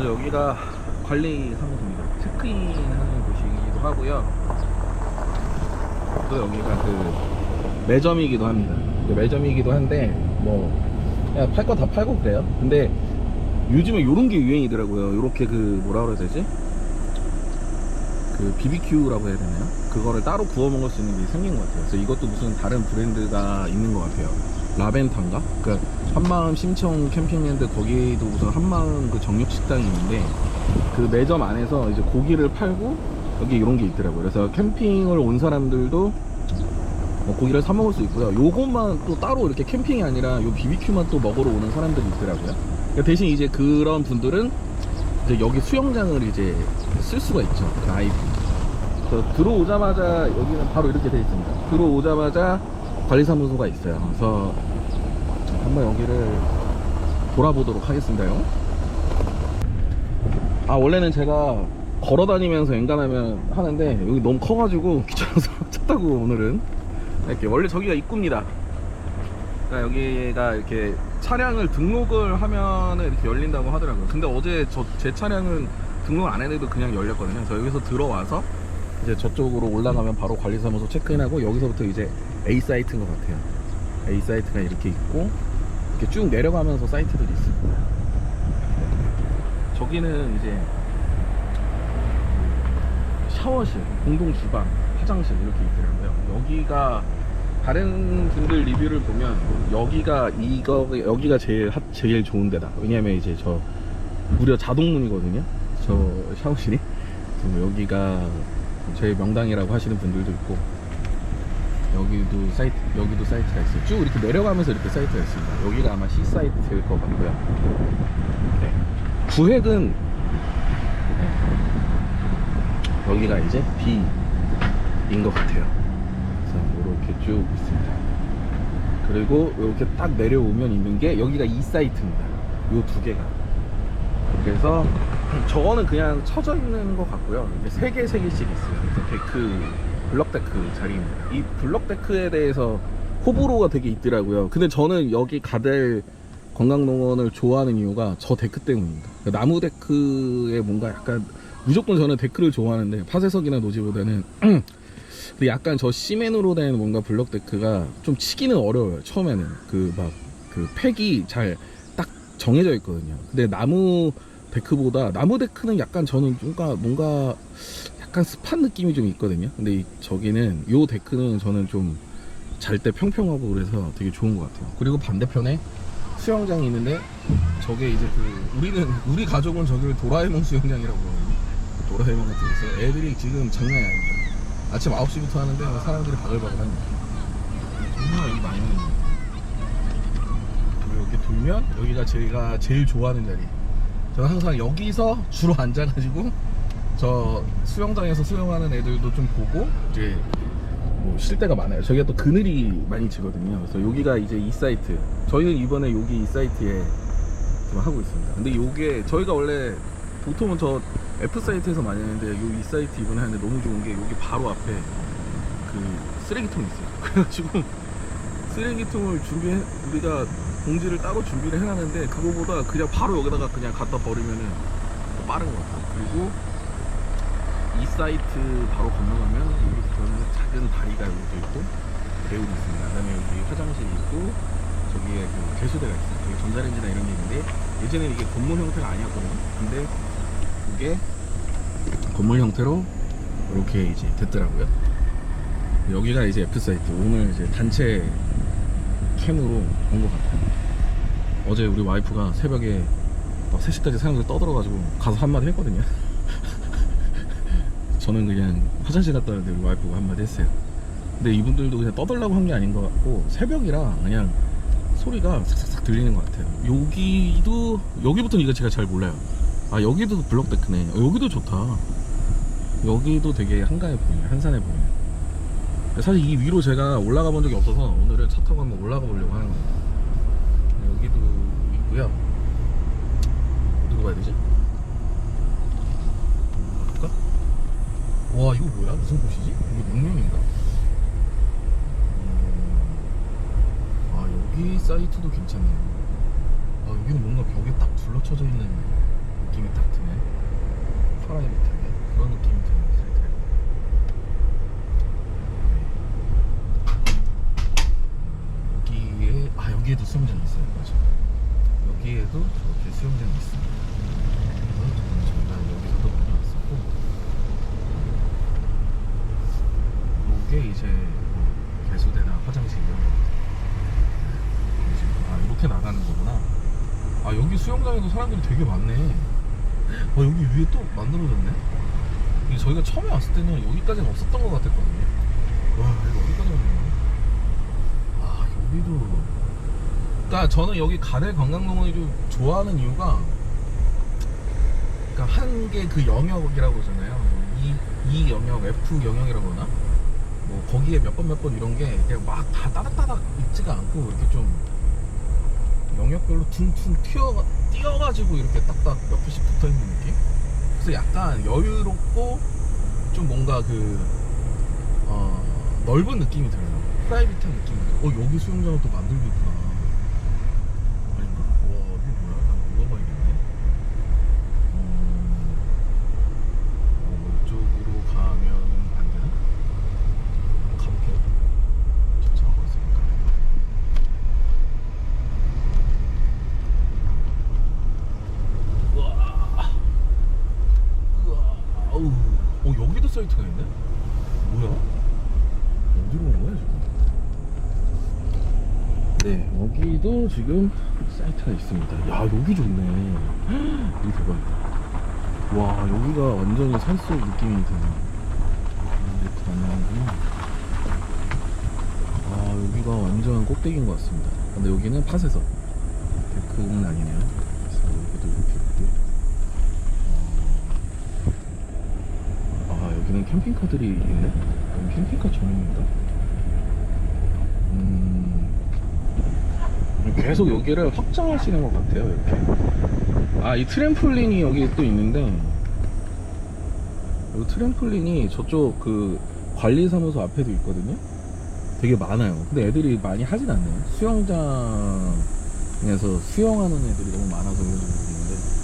먼저 여기가 관리 사무소입니다. 체크인 하는 곳이기도 하고요. 또 여기가 그 매점이기도 합니다. 그 매점이기도 한데 뭐 그냥 팔 거 다 팔고 그래요. 근데 요즘에 요런 게 유행이더라고요. 요렇게 그 뭐라 그래야 되지? 그 BBQ라고 해야 되나요? 그거를 따로 구워 먹을 수 있는 게 생긴 것 같아요. 그래서 이것도 무슨 다른 브랜드가 있는 것 같아요. 라벤타인가? 그 한마음 심청 캠핑랜드 거기도 무슨 한마음 그 정육 식당이 있는데 그 매점 안에서 이제 고기를 팔고 여기 이런 게 있더라고요. 그래서 캠핑을 온 사람들도 뭐 고기를 사 먹을 수 있고요. 요것만 또 따로 이렇게 캠핑이 아니라 요 BBQ만 또 먹으러 오는 사람들이 있더라고요. 그러니까 대신 이제 그런 분들은 이제 여기 수영장을 이제 쓸 수가 있죠. 그 아이비. 그래서 들어오자마자 여기는 바로 이렇게 돼 있습니다. 들어오자마자 관리사무소가 있어요. 그래서 한번 여기를 돌아보도록 하겠습니다요. 아 원래는 제가 걸어 다니면서 엔간하면 하는데 여기 너무 커가지고 귀찮아서 차 타고 오늘은 이렇게 원래 저기가 입구입니다. 그러니까 여기가 이렇게 차량을 등록을 하면은 이렇게 열린다고 하더라고요. 근데 어제 저 제 차량은 등록 안 했는데도 그냥 열렸거든요. 그래서 여기서 들어와서 이제 저쪽으로 올라가면 바로 관리사무소 체크인하고 여기서부터 이제 A 사이트인 것 같아요. A 사이트가 이렇게 있고 이렇게 쭉 내려가면서 사이트들이 있습니다. 저기는 이제 샤워실, 공동 주방, 화장실 이렇게 있더라고요. 여기가 다른 분들 리뷰를 보면 여기가 이거 여기가 제일 핫- 제일 좋은 데다. 왜냐면 이제 저 무려 자동문이거든요. 저 샤워실이. 여기가 제일 명당이라고 하시는 분들도 있고 여기도 사이트 여기도 사이트가 있어요. 쭉 이렇게 내려가면서 이렇게 사이트가 있습니다. 여기가 아마 C 사이트일 것 같고요. 네. 구획은 네. 여기가 이제 B인 것 같아요. 그래서 이렇게 쭉 있습니다. 그리고 이렇게 딱 내려오면 있는 게 여기가 E 사이트입니다. 요 두 개가. 그래서 저거는 그냥 쳐져 있는 것 같고요. 이렇게 세 개, 세 개씩 있어요. 그래서 데크, 블럭 데크 자리입니다. 이 블럭 데크에 대해서 호불호가 되게 있더라고요. 근데 저는 여기 가델 관광농원을 좋아하는 이유가 저 데크 때문입니다. 그 나무 데크에 뭔가 약간 무조건 저는 데크를 좋아하는데 파쇄석이나 노지보다는 근데 약간 저 시멘으로 된 뭔가 블럭 데크가 좀 치기는 어려워요. 처음에는 그 막그 팩이 잘 딱 정해져 있거든요. 근데 나무 데크보다 나무 데크는 약간 저는 뭔가 뭔가 약간 습한 느낌이 좀 있거든요. 근데 이 저기는 요 데크는 저는 좀 잘 때 평평하고 그래서 되게 좋은 것 같아요. 그리고 반대편에 수영장이 있는데 저게 이제 그 우리는 우리 가족은 저기를 도라에몽 수영장이라고 그러거든요. 도라에몽 같은 데서 애들이 지금 장난이 아닙니다. 아침 9시부터 하는데 사람들이 바글바글합니다. 정말 여기 많이 오는. 그리고 이렇게 돌면 여기가 제가 제일 좋아하는 자리. 저는 항상 여기서 주로 앉아가지고 저 수영장에서 수영하는 애들도 좀 보고 이제 뭐 쉴 때가 많아요. 저기가 또 그늘이 많이 지거든요. 그래서 여기가 이제 이 사이트. 저희는 이번에 여기 이 사이트에 지금 하고 있습니다. 근데 요게 저희가 원래 보통은 저 F 사이트에서 많이 하는데 요 이 사이트 이번에 하는데 너무 좋은 게 여기 바로 앞에 그 쓰레기통이 있어요. 그래가지고 쓰레기통을 준비해 우리가 봉지를 따로 준비를 해놨는데 그거보다 그냥 바로 여기다가 그냥 갖다 버리면은 더 빠른 것 같아요. 그리고 이 사이트 바로 건너가면 여기서는 작은 다리가 여기도 있고 배울이 있습니다. 그다음에 여기 화장실이 있고 저기에 그 개수대가 있어요. 저기 전자레인지나 이런 게 있는데 예전에는 이게 건물 형태가 아니었거든요. 근데 이게 건물 형태로 이렇게 이제 됐더라고요. 여기가 이제 F 사이트. 오늘 이제 단체 캠으로 온 것 같아요. 어제 우리 와이프가 새벽에 막 3시까지 사람들 떠들어가지고 가서 한마디 했거든요. 저는 그냥 화장실 갔다 왔는데 우리 와이프가 한마디 했어요. 근데 이분들도 그냥 떠들라고 한 게 아닌 것 같고 새벽이라 그냥 소리가 싹싹싹 들리는 것 같아요. 여기도 여기부터는 이거 제가 잘 몰라요. 아 여기도 블럭 데크네. 어, 여기도 좋다. 여기도 되게 한가해 보이네. 한산해 보이네. 사실 이 위로 제가 올라가 본 적이 없어서 오늘은 차 타고 한번 올라가 보려고 하는 거예요. 여기도 있고요. 어디로 가야 되지? 볼까? 와 이거 뭐야? 무슨 곳이지? 이거 명명인가? 음, 아 여기 사이트도 괜찮네. 아 여기는 뭔가 벽에 딱 둘러쳐져 있는 느낌이 딱 드네. 프라이빗하게 그런 느낌이 드는 사이트예요. 여기에 아 여기에도 수영장이 있어요. 맞아. 여기에도 저렇게 수영장이 있습니다. 그래서 저는 잠깐 여기서도 많이 왔었고 요게 이제 뭐 개수대나 화장실 이런 거 아 이렇게 나가는 거구나. 아 여기 수영장에도 사람들이 되게 많네. 와 여기 위에 또 만들어졌네? 저희가 처음에 왔을 때는 여기까지는 없었던 것 같았거든요. 와 이거 어디까지 왔냐 아 여기도. 그러니까 저는 여기 가대 관광공원을 좀 좋아하는 이유가 그러니까 한 개 그 영역이라고 하잖아요. 이, 이 영역 F 영역이라고 하나? 뭐 거기에 몇 번 몇 번 이런 게 그냥 막 다 따닥따닥 있지가 않고 이렇게 좀 영역별로 퉁퉁 튀어 뛰어가지고 이렇게 딱딱 몇 개씩 붙어 있는 느낌. 그래서 약간 여유롭고 좀 뭔가 그 어, 넓은 느낌이 들어요. 프라이빗한 느낌이 들어요. 어 여기 수영장을 또 만들고 있구나. 아닌가? 와 이게 뭐야? 나 물어봐야겠네. 음, 어, 이쪽으로 가면은 안 되나? 한번 가볼게요. 저 차가 있으니까. 우와. 우와. 아우. 어, 여기도 사이트가 있네? 뭐야? 어디로 온 거야, 지금? 네, 여기도 지금 사이트가 있습니다. 야, 여기 좋네. 여기 대박이다. 와, 여기가 완전히 산속 느낌이 드네. 아, 이렇게 가능하구나. 아, 여기가 완전 꼭대기인 것 같습니다. 근데 여기는 팟에서 데크는 아니네요. 그래서 여기도 이렇게 있고. 어, 아, 여기는 캠핑카들이 있네. 캠핑카? 음, 계속 여기를 확장하시는 것 같아요. 이렇게. 아, 이 트램폴린이 여기 또 있는데, 이 트램폴린이 저쪽 그 관리사무소 앞에도 있거든요. 되게 많아요. 근데 애들이 많이 하진 않네요. 수영장에서 수영하는 애들이 너무 많아서 그런지 모르겠는데.